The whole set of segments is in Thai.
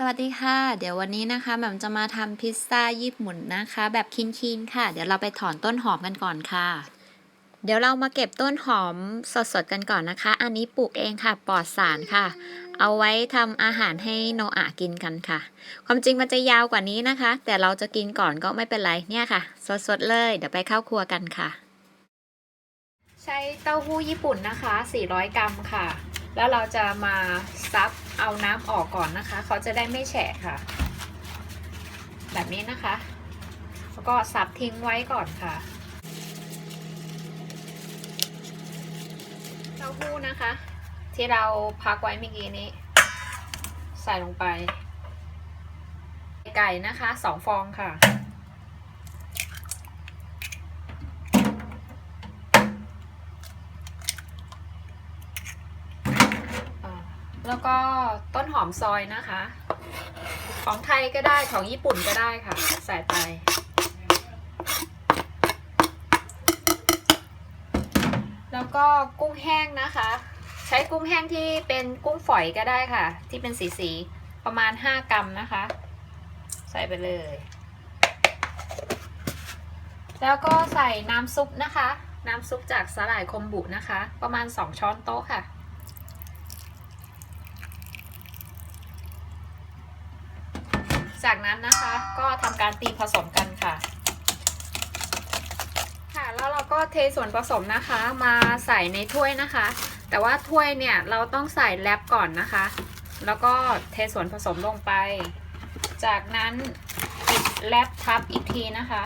สวัสดีค่ะ เดี๋ยววันนี้นะคะแหม่มจะมาทำพิซซ่าญี่ปุ่นนะคะ แบบคินๆค่ะ เดี๋ยวเราไปถอนต้นหอมกันก่อนค่ะ เดี๋ยวเรามาเก็บต้นหอมสดๆกันก่อนนะคะ อันนี้ปลูกเองค่ะปลอดสารค่ะ เอาไว้ทำอาหารให้โนอากินกันค่ะ ความจริงมันจะยาวกว่านี้นะคะ แต่เราจะกินก่อนก็ไม่เป็นไรเนี่ยค่ะ สดๆเลย เดี๋ยวไปเข้าครัวกันค่ะ ใช้เต้าหู้ญี่ปุ่นนะคะ 400 กรัมค่ะ แล้วเราจะมาซับเอาน้ำออกก่อนนะคะ เขาจะได้ไม่แฉะค่ะ แบบนี้นะคะ แล้วก็ซับทิ้งไว้ก่อนค่ะเต้าหู้นะคะ ที่เราพักไว้เมื่อกี้นี้ ใส่ลงไป ไก่นะคะสองฟองค่ะ แล้วก็ต้นหอมซอยนะคะ ของไทยก็ได้ของญี่ปุ่นก็ได้ค่ะ ใส่ไป แล้วก็กุ้งแห้งนะคะ ใช้กุ้งแห้งที่เป็นกุ้งฝอยก็ได้ค่ะ ที่เป็นสีสีประมาณ 5 กรัมนะคะ ใส่ไปเลย แล้วก็ใส่น้ำซุปนะคะ น้ำซุปจากสาหร่ายคมบุนะคะ ประมาณ 2 ช้อนโต๊ะค่ะ จากนั้นนะคะก็ทำการตีผสมกันค่ะ ค่ะแล้วเราก็เทส่วนผสมนะคะมาใส่ในถ้วยนะคะ แต่ว่าถ้วยเนี่ยเราต้องใส่แรปก่อนนะคะ แล้วก็เทส่วนผสมลงไป จากนั้นปิดแรปทับอีกทีนะคะ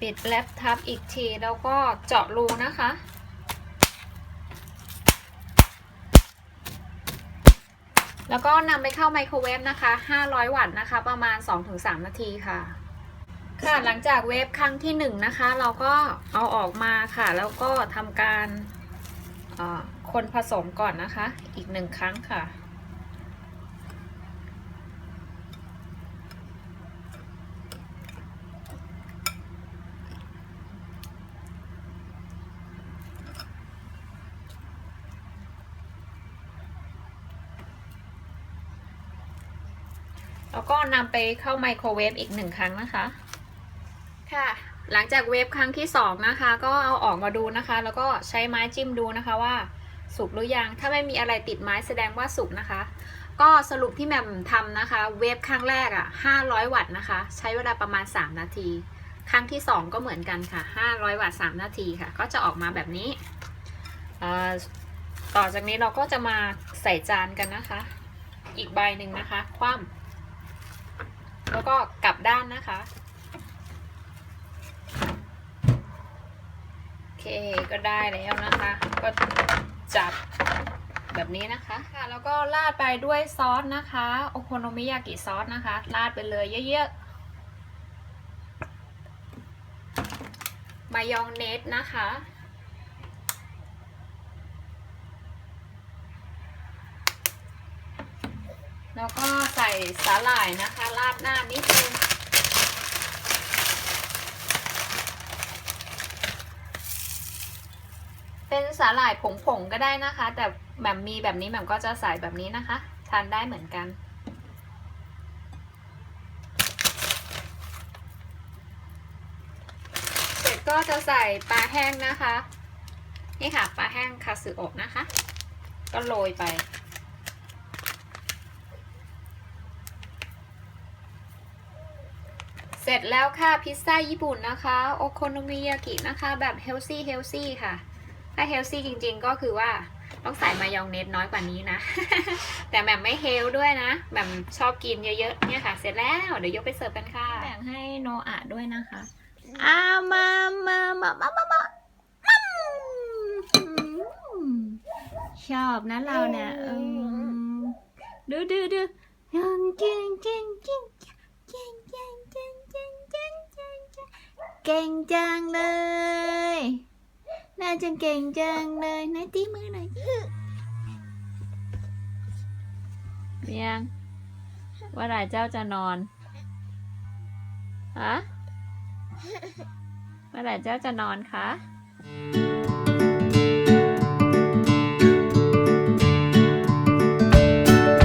ปิดแรปทับอีกทีแล้วก็เจาะรูนะคะ แล้วก็นำไปเข้าไมโครเวฟนะคะ 500 วัตต์นะคะ ประมาณ 2-3 นาทีค่ะ ค่ะหลังจากเวฟครั้งที่1นะคะ เราก็เอาออกมาค่ะ แล้วก็ทำการคนผสมก่อนนะคะ อีกหนึ่งครั้งค่ะ แล้วก็นำไปเข้าไมโครเวฟอีกหนึ่งครั้งนะคะ ค่ะ หลังจากเวฟครั้งที่สองนะคะ ก็เอาออกมาดูนะคะ แล้วก็ใช้ไม้จิ้มดูนะคะว่าสุกหรือยัง ถ้าไม่มีอะไรติดไม้แสดงว่าสุกนะคะ ก็สรุปที่แหม่มทำนะคะ เวฟครั้งแรกอะ่ะ 500 วัตต์นะคะ ใช้เวลาประมาณ 3 นาที ครั้งที่ 2 ก็เหมือนกันค่ะ 500 วัตต์ 3 นาทีค่ะ ก็จะออกมาแบบนี้เอ่อต่อจากนี้เราก็จะมาใส่จานกันนะคะ อีกใบหนึ่งนะคะ คว่ำ แล้วก็กลับด้านนะคะ โอเคก็ได้แล้วนะคะ ก็จับแบบนี้นะคะค่ะแล้วก็ราดไปด้วยซอสนะคะโอโคโนมิยากิซอสนะคะราดไปเลยเยอะๆ มายองเนสนะคะ แล้วก็ใส่สาหร่ายนะคะ ราดหน้านิดนึงเป็นสาหร่ายผงๆก็ได้นะคะ แต่แบบมีแบบนี้แบบก็จะใส่แบบนี้นะคะ ทานได้เหมือนกัน เสร็จก็จะใส่ปลาแห้งนะคะ นี่ค่ะปลาแห้งคาสึโอะนะคะ ก็โรยไป เสร็จแล้วค่ะพิซซ่าญี่ปุ่นนะคะโอโคโนมิยากินะคะแบบเฮลซี่เฮลซี่ค่ะ ถ้าเฮลซี่จริงๆก็คือว่าต้องใส่มายองเนสน้อยกว่านี้นะ แต่แบบไม่เฮลด้วยนะแบบชอบกินเยอะๆเนี่ยค่ะ เสร็จแล้วเดี๋ยวยกไปเสิร์ฟกันค่ะแบ่งให้โนอาด้วยนะคะอามามามามามามาชอบนะเราเนี่ยอืมดูดูดูยังก่งเก่ เก่งจังเลย น่าจะเก่งจังเลยไหนตีมือหน่อยเมียงว่าไหร่เจ้าจะนอน ฮะว่าไหร่เจ้าจะนอนคะ